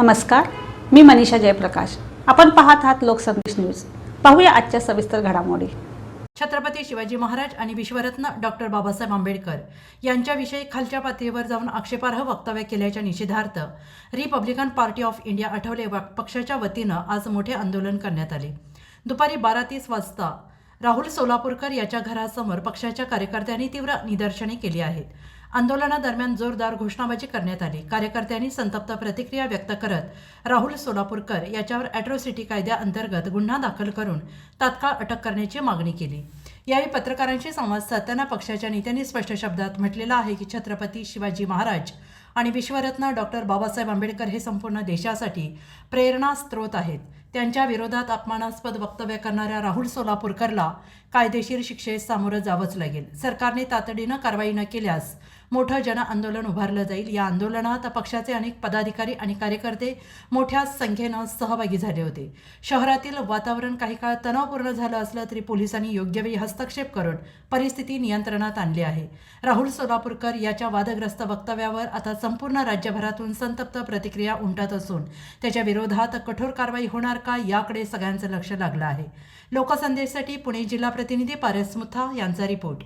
नमस्कार मी मनीषा जयप्रकाश. आपण पाहत आहात लोकसंदेश न्यूज. पाहूया आजच्या सविस्तर घडामोडी. छत्रपती शिवाजी महाराज आणि विश्वरत्न डॉक्टर बाबासाहेब आंबेडकर यांच्याविषयी खालच्या पातळीवर जाऊन आक्षेपार्ह वक्तव्य केल्याच्या निषेधार्थ Republican Party of India Athawale व- पक्षाच्या वतीनं आज मोठे आंदोलन करण्यात आले. दुपारी बारा तीस वाजता राहुल सोलापूरकर याच्या घरासमोर पक्षाच्या कार्यकर्त्यांनी तीव्र निदर्शने केली आहेत. आंदोलनादरम्यान जोरदार घोषणाबाजी करण्यात आली. कार्यकर्त्यांनी संतप्त प्रतिक्रिया व्यक्त करत राहुल सोलापूरकर याच्यावर अॅट्रॉसिटी कायद्याअंतर्गत गुन्हा दाखल करून तात्काळ अटक करण्याची मागणी केली. यावेळी पत्रकारांशी संवाद साधताना पक्षाच्या नेत्यांनी स्पष्ट शब्दात म्हटलेलं आहे की छत्रपती शिवाजी महाराज आणि विश्वरत्न डॉक्टर बाबासाहेब आंबेडकर हे संपूर्ण देशासाठी प्रेरणा स्रोत आहेत. त्यांच्या विरोधात अपमानास्पद वक्तव्य करणाऱ्या राहुल सोलापूरकरला कायदेशीर शिक्षेस सामोरं जावंच लागेल. सरकारने तातडीनं कारवाई न केल्यास मोठं जन आंदोलन उभारलं जाईल. या आंदोलनात पक्षाचे अनेक पदाधिकारी आणि कार्यकर्ते मोठ्या संख्येनं सहभागी झाले होते. शहरातील वातावरण काही काळ तणावपूर्ण झालं असलं तरी पोलिसांनी योग्यवेळी हस्तक्षेप करून परिस्थिती नियंत्रणात आणली आहे. राहुल सोलापूरकर याच्या वादग्रस्त वक्तव्यावर आता संपूर्ण राज्यभरातून संतप्त प्रतिक्रिया उमटत असून त्याच्या विरोधात कठोर कारवाई होणार का याकडे सगळ्यांचं लक्ष लागलं आहे. लोकसंदेशसाठी पुणे जिल्हा प्रतिनिधी पारस मुथा यांचा report.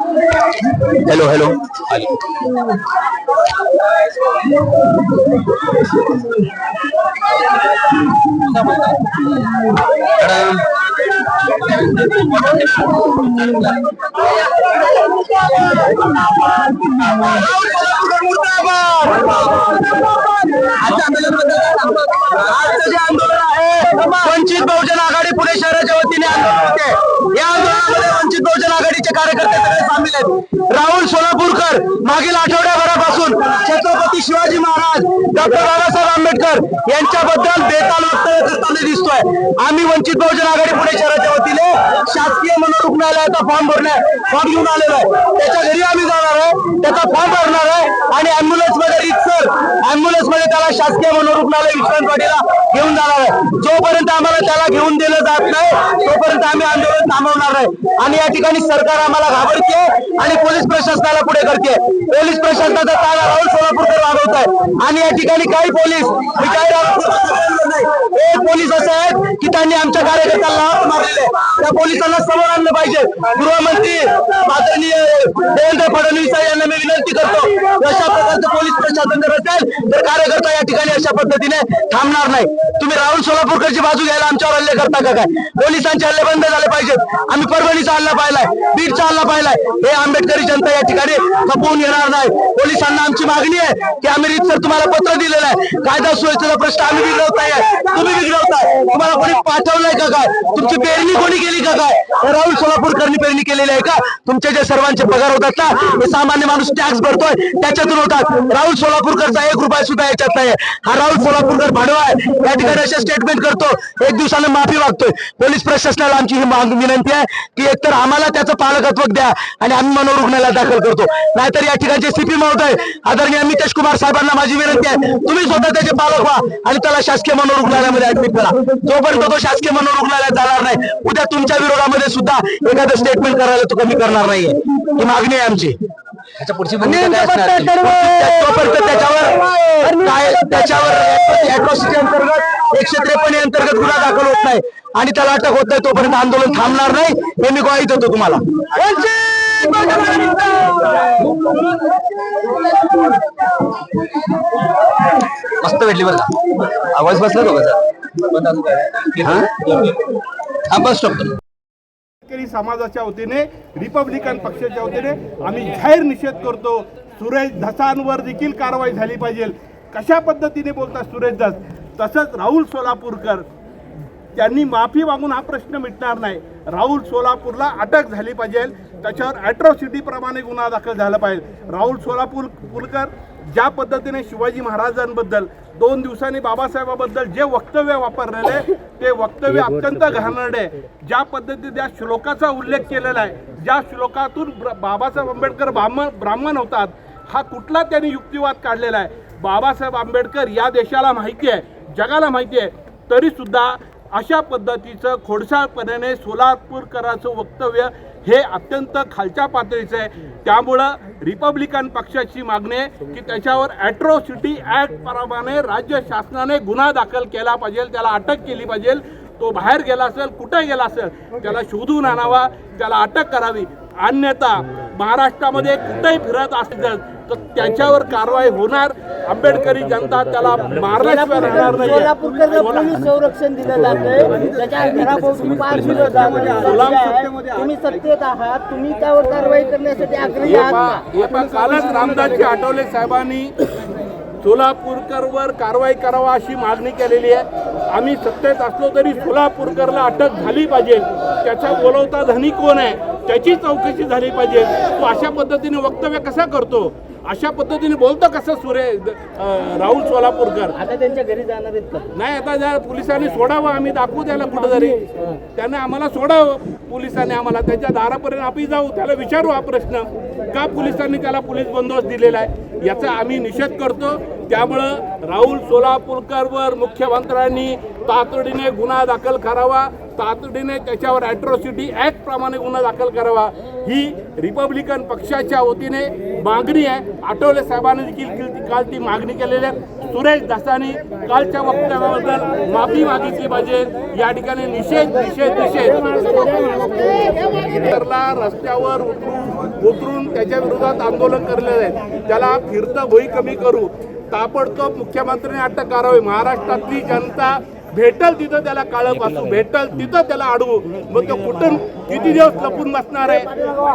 Hello, hello. Ali. Shivaji Maharaj doctor Babasaheb Ambedkar यांच्याबद्दल बेताल वक्तव्य करताना दिसतोय. आम्ही वंचित बहुजन आघाडी पुणे शहराच्या वतीने शासकीय मनोरुग्णालयाचा फॉर्म भरण्या फॉर्म घेऊन आलेला आहे. त्याच्या घरी आम्ही जाणार आहे. त्याचा फॉर्म भरणार आहे. आणि अँब्युलन्समध्ये रिक्सर अँब्युलन्समध्ये त्याला शासकीय मनोरुग्णालय विश्रांतवाडीला घेऊन जाणार आहे. जोपर्यंत आम्हाला त्याला घेऊन दिलं जात नाही तोपर्यंत आम्ही आंदोलन थांबवणार आहे आणि या ठिकाणी सरकार आम्हाला घाबरते आणि पोलीस प्रशासनाला पुढे करते पोलीस प्रशासनाचा ताळा राहुल सोलापूरकर वागवत आहे. आणि या ठिकाणी काही पोलीस मी काही राहुल नाही एक पोलीस असे पोलिसांनी आमच्या कार्यकर्त्यांना हात मारलेले त्या पोलिसांना समोर आणलं पाहिजे. गृहमंत्री आदरणीय देवेंद्र फडणवीस यांना मी विनंती करतो अशा प्रकारचं पोलीस प्रशासन जर असेल तर कार्यकर्ता या ठिकाणी अशा पद्धतीने थांबणार नाही. तुम्ही राहुल सोलापूरकरची बाजू घ्यायला आमच्यावर हल्ले करता का काय? पोलिसांचे हल्ले बंद झाले पाहिजेत. आम्ही परभणीचा हल्ला पाहिलाय बीडचा हल्ला पाहिलाय. हे आंबेडकरी जनता या ठिकाणी खपवून येणार नाही. पोलिसांना आमची मागणी आहे की आम्ही रीतसर तुम्हाला पत्र दिलेलं आहे. कायदा सुव्यवस्थेचा प्रश्न आम्ही बिघडवताय. तुम्ही बिघडवताय. तुम्हाला कोणी पाठवलंय का काय? तुमची पेरणी कोणी केली का काय? राहुल सोलापूरकरनी पेरणी केलेली आहे का? तुमचे जे सर्वांचे पगार होतात ना हे सामान्य माणूस टॅक्स भरतोय त्याच्यातून होतात. राहुल सोलापूरकरचा एक रुपया सुद्धा याच्यात नाही हा राहुल सोलापूरकर भाडवा आहे. या ठिकाणी असे स्टेटमेंट करतो. एक दिवसानं माफी मागतोय. पोलीस प्रशासनाला आमची ही विनंती आहे की एकतर आम्हाला त्याचं पालकत्व द्या आणि आम्ही मनोरुग्णालयात दाखल करतो. नाहीतर या ठिकाणचे सीपी महोदय आदरणीय अमितेश कुमार साहेबांना माझी विनंती आहे. तुम्ही स्वतः त्याचे पालक व्हा आणि त्याला शासकीय मनोरुग्णालयामध्ये ऍडमिट करा. जोपर्यंत तो शासकीय मनोरुग्णालयात जाणार नाही. उद्या तुमच्या विरोधामध्ये सुद्धा एखादं स्टेटमेंट करायला तो कमी करणार नाहीये. ही मागणी आहे आमची. त्याच्यावर काय त्याच्यावर अंतर्गत एकशे त्रेपन्न अंतर्गत गुन्हा दाखल होत नाही. आणि त्याला अटक होत नाही तोपर्यंत आंदोलन थांबणार नाही. हे मी ग्वाही देतो तुम्हाला. मस्त भेटली का? आवाज बसला तो कसा शेतकरी समाजाच्या वतीने रिपब्लिकन पक्षाच्या वतीने आम्ही जाहीर निषेध करतो सुरेश धसांवर देखील कारवाई झाली पाहिजे. कशा पद्धतीने बोलतात सुरेश धस? तसंच राहुल सोलापूरकर त्यांनी माफी मागून हा प्रश्न मिटणार नाही. राहुल सोलापूरला अटक झाली पाहिजे. त्याच्यावर अॅट्रॉसिटी प्रमाणे गुन्हा दाखल झाला पाहिजे. राहुल सोलापूर पुरकर ज्या पद्धतीने शिवाजी महाराजांबद्दल दोन दिवसांनी बाबासाहेबाबद्दल जे वक्तव्य वापरलेले ते वक्तव्य अत्यंत घाणेरडे. ज्या पद्धतीने त्या श्लोकाचा उल्लेख केलेला आहे ज्या श्लोकातून बाबासाहेब आंबेडकर ब्राह्मण ब्राह्मण होतात हा कुठला त्यांनी युक्तिवाद काढलेला आहे? बाबासाहेब आंबेडकर या देशाला माहिती आहे जगाला माहिती आहे तरी सुद्धा अशा पद्धतीचं खोडसाळपणाने सोलापूरकराचं वक्तव्य हे अत्यंत खालच्या पातळीचं आहे. त्यामुळं रिपब्लिकन पक्षाची मागणी आहे की त्याच्यावर ॲट्रॉसिटी ॲक्ट प्रमाणे राज्य शासनाने गुन्हा दाखल केला पाहिजे त्याला अटक केली पाहिजे. तो बाहेर गेला असेल कुठे गेला असेल त्याला शोधून आणावा त्याला अटक करावी. अन्यथा महाराष्ट्रामध्ये कुठेही फिरत असेल तर त्याच्यावर कारवाई होणार. आंबेडकरी जनता त्याला मारल्याशिवाय राहणार नाही पोलीस संरक्षण दिलं जातंय. त्याच्या घराभोवती पाच किलो तुम्ही सत्तेत आहात. तुम्ही त्यावर कारवाई करण्यासाठी आग्रही आहात कालच रामदासजी आठवले साहेबांनी सोलापूरकरवर कारवाई करावा अशी मागणी केलेली आहे. आम्ही सत्तेत असलो तरी सोलापूरकरला अटक झाली पाहिजे. त्याचा बोलवता धनी कोण आहे? त्याची चौकशी झाली पाहिजे. तो अशा पद्धतीने वक्तव्य कसा करतो? अशा पद्धतीने बोलतो कसं सुरे राहुल सोलापूरकर? आता त्यांच्या घरी जाणार आहेत का? नाही आता जर पोलिसांनी सोडावं आम्ही दाखवू त्याला कुठंतरी. त्याने आम्हाला सोडावं पोलिसांनी आम्हाला. त्याच्या दारापर्यंत आम्ही जाऊ त्याला विचारू हा प्रश्न. का पोलिसांनी त्याला पोलीस बंदोबस्त दिलेला आहे? याचा आम्ही निषेध करतो. त्यामुळं राहुल सोलापूरकरवर मुख्यमंत्र्यांनी तातडीने गुन्हा दाखल करावा. तातडीने त्याच्यावर ॲट्रॉसिटी ॲक्ट प्रमाणे गुन्हा दाखल करावा. ही रिपब्लिकन पक्षाच्या वतीने मागणी आहे. आठवले साहेबांनी देखील की- काल ती मागणी केलेली आहे. सुरेश दासानी कालच्या वक्तव्याबद्दल माफी मागितली पाहिजे. या ठिकाणी निषेध निषेध निषेध. रस्त्यावर उतरून उतरून त्याच्या विरोधात आंदोलन करले आहे त्याला फिरतं भोई कमी करू. ताबडतोब मुख्यमंत्र्यांनी अटक करावी. महाराष्ट्रातली जनता भेटल तिथं त्याला काळं पासू भेटल तिथं त्याला अडवू. मग तो कुठून किती दिवस लपून बसणार आहे?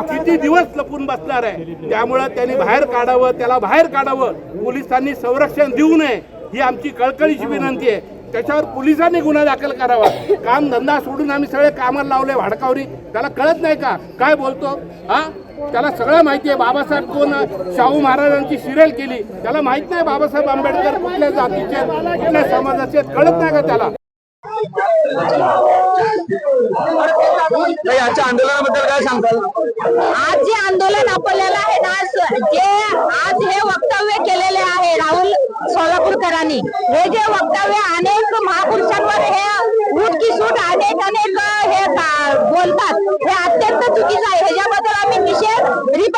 किती दिवस लपून बसणार आहे? त्यामुळं त्यांनी बाहेर काढावं त्याला बाहेर काढावं. पोलिसांनी संरक्षण देऊ नये ही आमची कळकळीची विनंती आहे. त्याच्यावर पोलिसांनी गुन्हा दाखल करावा. काम धंदा सोडून आम्ही सगळे कामाला लावले भाडकावरी त्याला कळत नाही का? काय बोलतो? हा? त्याला सगळं माहिती आहे. बाबासाहेब कोण शाहू महाराजांची सिरियल केली त्याला माहीत नाही बाबासाहेब आंबेडकर कुठल्या जातीचे आहेत, कुठल्या समाजाचे आहेत, कळत नाही का त्याला? आजच्या आंदोलनाबद्दल काय सांगताल? आज जे आंदोलन आपल्याला आहे ना जे आज हे वक्तव्य केलेले आहे राहुल सोलापूरकरांनी हे जे वक्तव्य अनेक महापुरुषांवर हे उठ की सूट अनेक अनेक हे बोलतात हे अत्यंत चुकीचं आहे. ह्याच्याबद्दल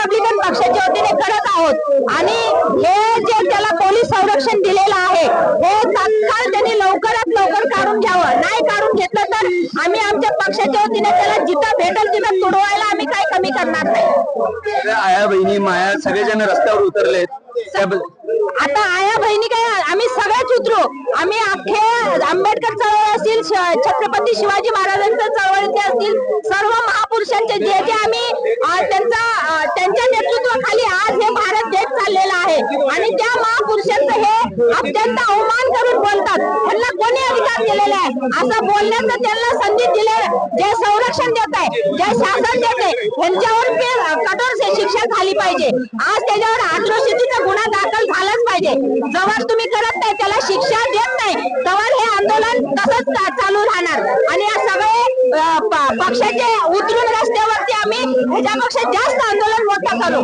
रिपब्लिकन पक्षाच्या वतीने करत आहोत. आणि हे जे त्याला पोलीस संरक्षण दिलेलं आहे हे तात्काळ त्यांनी लवकरात लवकर काढून घ्यावं. नाही काढून घेतलं तर आम्ही आमच्या पक्षाच्या वतीने त्याला जिथं भेटेल तिथं तुडवायला आम्ही काही कमी करणार नाही. आया बहिणी माया सगळेजण रस्त्यावर उतरलेत. त्याबद्दल आता आया बहिणी काय आम्ही सगळेच उतरू. आम्ही अख्खे आंबेडकर चळवळ असतील छत्रपती शिवाजी महाराजांच्या चळवळीचे असतील सर्व महापुरुषांचे जे जे आम्ही त्यांचा अ, त्यांच्या नेतृत्वाखाली आज हे भारत देश चाललेला आहे आणि त्या महापुरुषांचं हे अत्यंत अवमान करून बोलतात. त्यांना कोणी अधिकार दिलेले आहे? असं बोलण्याचं त्यांना संधी दिले जे संरक्षण देत आहे जे शासन देते यांच्यावर ते कठोर शिक्षा झाली पाहिजे. आज त्याच्यावर अट्रॉसिटीचा गुन्हा दाखल झालाच पाहिजे. जवळ तुम्ही करत नाही त्याला शिक्षा देत नाही. तवर हे आंदोलन तसंच चालू राहणार. आणि या सगळे पक्षाचे उतरून रस्त्यावरती आम्ही ह्याच्यापेक्षा जास्त आंदोलन मोठं करू.